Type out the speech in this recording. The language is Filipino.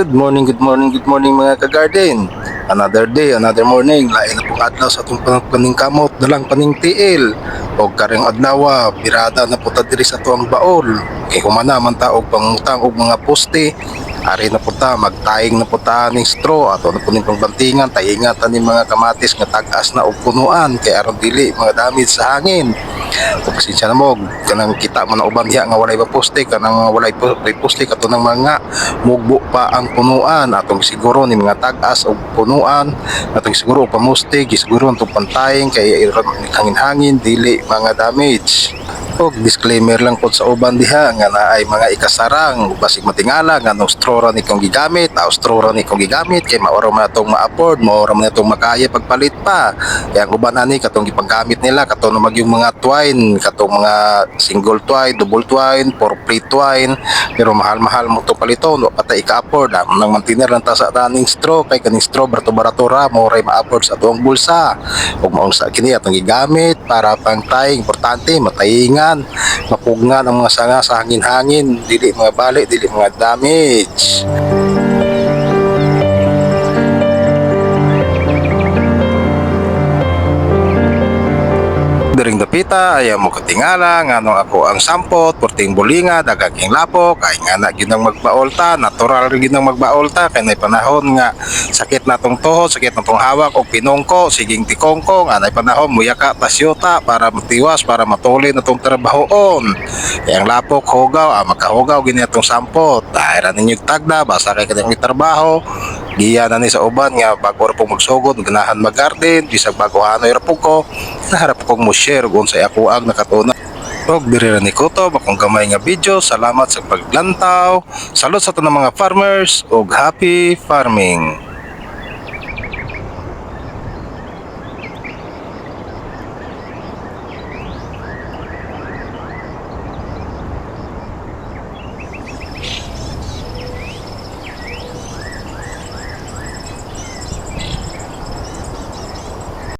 Good morning, good morning, good morning mga ka-garden. Another day, another morning. Lain na pong adlaw sa panang paning kamot, dalang paning tiil. O karing adlaw, birada na puta diri sa tuang baol. Kay humana man ta og pangutang og mga poste. Ari na puta, magtaing na puta ning straw ato na puning pangbantingan, tayingan ta ni mga kamatis nga tag-as na og punuan kay aron dili mga damage sa hangin. Pasensya na mo, kanang kita man uban diha nga walay poste, kanang walay po- walay poste kato ng mga mugbo pa ang punuan. Atong siguro ni mga tag-as og punuan atong siguro og pamustig siguro atong pantaying kay hangin-hangin dili mga damage og disclaimer lang po sa uban diha nga naay mga ikasarang basig matingala nga no straw ra ni kong gigamit aw straw ra ni kong gigamit kay maoro man atong ma-afford maoro man atong makaya pagpalit pa kaya ang uban ani katong gipanggamit nila katong mag yung mga twine katong mga single twine double twine for free twine pero mahal-mahal mo to paliton wa patay ka-afford ah. nang mantiner lang ta sa taning straw kay kaning straw barato-barato ra mo ray ma-afford sa tuong bulsa ug maong sa kini atong gigamit para pangtay importante matayingan mapugngan ang mga sanga sa hangin-hangin. Dili mga bali dili mga damage Diring dapita ayaw mo katingala nga nung ako ang sampot porting bulinga dagaging lapok ay nga na ginang magbaolta natural rin ginang magbaolta kay nay panahon nga sakit na tong tuhod sakit na tong hawak o pinongko siging tikongko nga nay panahon muyaka pasyota para matiwas para matuli na tong trabahoon. Kay ang lapok hugaw ah, makahugaw gini atong sampot. Dahil ninyo tagda basta kay kanyang trabaho giya na ni sa uban nga bago ra pong magsugod ganahan mag-garden bisag bago hanoy ra ko naharap kong mo share kung sa ako ang nakatuna og diri ra ni Kuto bakong gamay nga video salamat sa paglantaw salud sa tanang mga farmers og happy farming